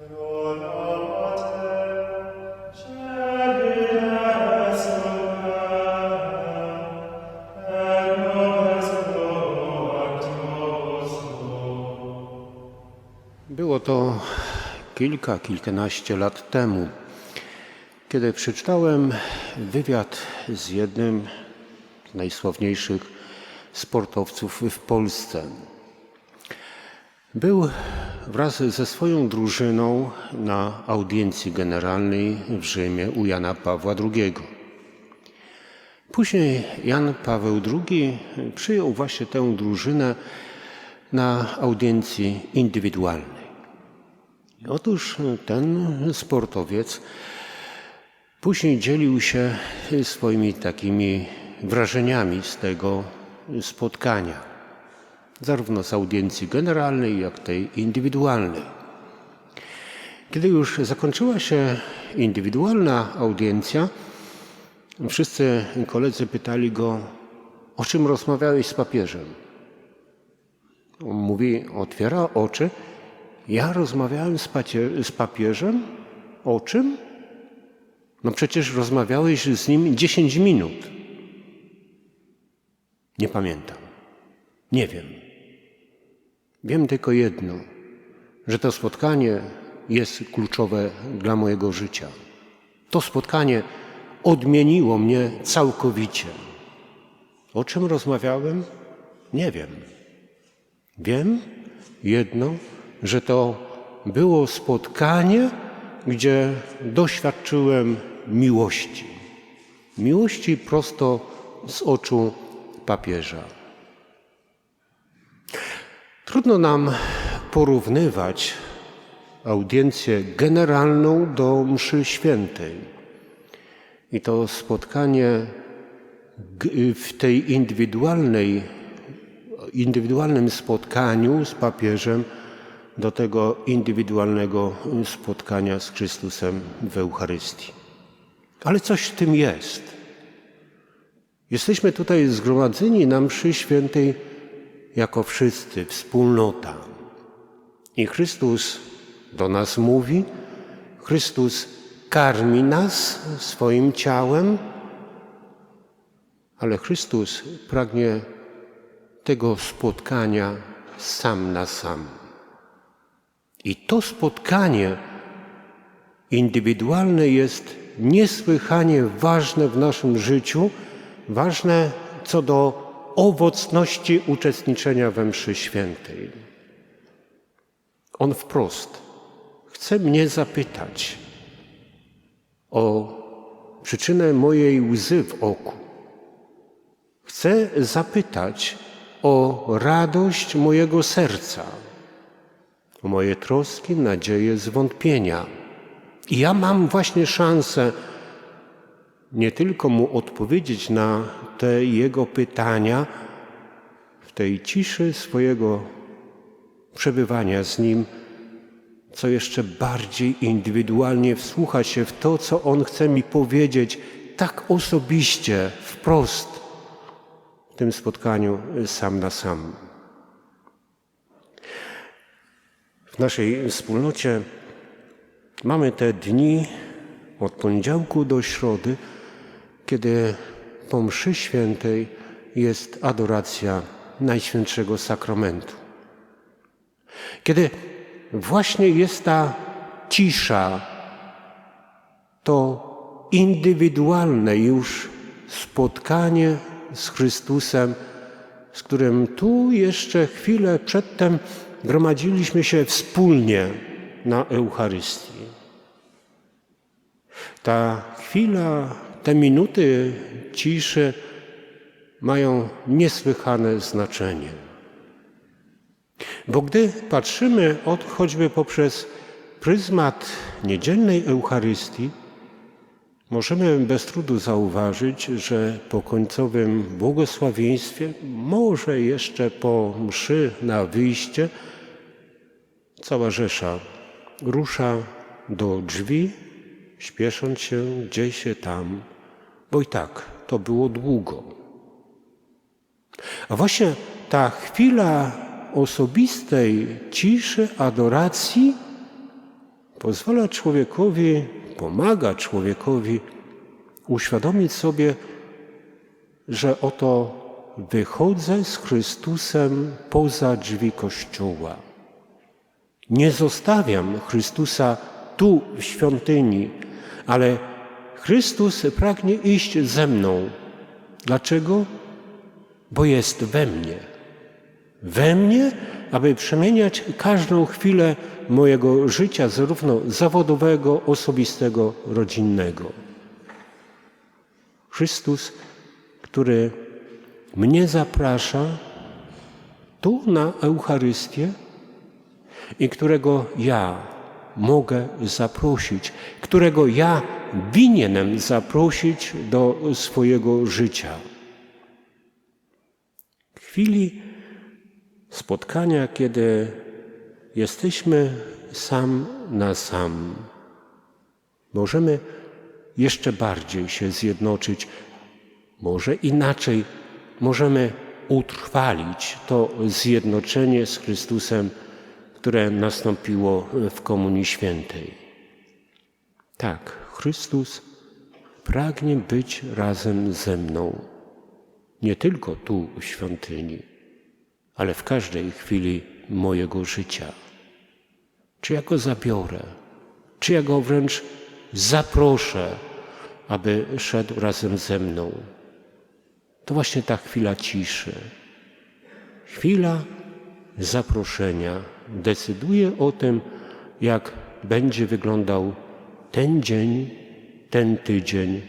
Było to kilka, kilkanaście lat temu, kiedy przeczytałem wywiad z jednym z najsławniejszych sportowców w Polsce. Był wraz ze swoją drużyną na audiencji generalnej w Rzymie u Jana Pawła II. Później Jan Paweł II przyjął właśnie tę drużynę na audiencji indywidualnej. Otóż ten sportowiec później dzielił się swoimi takimi wrażeniami z tego spotkania, zarówno z audiencji generalnej, jak tej indywidualnej. Kiedy już zakończyła się indywidualna audiencja, wszyscy koledzy pytali go, o czym rozmawiałeś z papieżem. On mówi, otwiera oczy. Ja rozmawiałem z, pacie, z papieżem? O czym? No przecież rozmawiałeś z nim 10 minut. Nie pamiętam. Nie wiem. Wiem tylko jedno, że to spotkanie jest kluczowe dla mojego życia. To spotkanie odmieniło mnie całkowicie. O czym rozmawiałem? Nie wiem. Wiem jedno, że to było spotkanie, gdzie doświadczyłem miłości. Miłości prosto z oczu papieża. Trudno nam porównywać audiencję generalną do mszy świętej. I to spotkanie w tej indywidualnej indywidualnym spotkaniu z papieżem do tego indywidualnego spotkania z Chrystusem w Eucharystii. Ale coś w tym jest. Jesteśmy tutaj zgromadzeni na mszy świętej jako wszyscy, wspólnota. I Chrystus do nas mówi, Chrystus karmi nas swoim ciałem, ale Chrystus pragnie tego spotkania sam na sam. I to spotkanie indywidualne jest niesłychanie ważne w naszym życiu, ważne co do owocności uczestniczenia we mszy świętej. On wprost chce mnie zapytać o przyczynę mojej łzy w oku. Chce zapytać, o radość mojego serca, o moje troski, nadzieje, zwątpienia. I ja mam właśnie szansę nie tylko mu odpowiedzieć na te jego pytania w tej ciszy swojego przebywania z nim, co jeszcze bardziej indywidualnie wsłuchać się w to, co on chce mi powiedzieć tak osobiście, wprost tym spotkaniu sam na sam. W naszej wspólnocie mamy te dni od poniedziałku do środy, kiedy po mszy świętej jest adoracja Najświętszego Sakramentu. Kiedy właśnie jest ta cisza, to indywidualne już spotkanie z Chrystusem, z którym tu jeszcze chwilę przedtem gromadziliśmy się wspólnie na Eucharystii. Ta chwila, te minuty ciszy mają niesłychane znaczenie. Bo gdy patrzymy od, choćby poprzez pryzmat niedzielnej Eucharystii, Możemy bez trudu zauważyć, że po końcowym błogosławieństwie, może jeszcze po mszy na wyjście, cała Rzesza rusza do drzwi, śpiesząc się gdzieś się tam, bo i tak to było długo. A właśnie ta chwila osobistej ciszy, adoracji pozwala człowiekowi, pomaga człowiekowi uświadomić sobie, że oto wychodzę z Chrystusem poza drzwi Kościoła. Nie zostawiam Chrystusa tu w świątyni, ale Chrystus pragnie iść ze mną. Dlaczego? Bo jest we mnie. We mnie, aby przemieniać każdą chwilę mojego życia, zarówno zawodowego, osobistego, rodzinnego. Chrystus, który mnie zaprasza tu na Eucharystię i którego ja mogę zaprosić, którego ja winienem zaprosić do swojego życia. W chwili spotkania, kiedy jesteśmy sam na sam, możemy jeszcze bardziej się zjednoczyć, może inaczej, możemy utrwalić to zjednoczenie z Chrystusem, które nastąpiło w Komunii Świętej. Tak, Chrystus pragnie być razem ze mną, nie tylko tu w świątyni, ale w każdej chwili mojego życia. Czy ja go zabiorę, czy ja go wręcz zaproszę, aby szedł razem ze mną. To właśnie ta chwila ciszy, chwila zaproszenia decyduje o tym, jak będzie wyglądał ten dzień, ten tydzień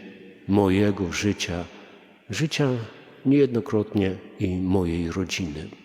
mojego życia, życia niejednokrotnie i mojej rodziny.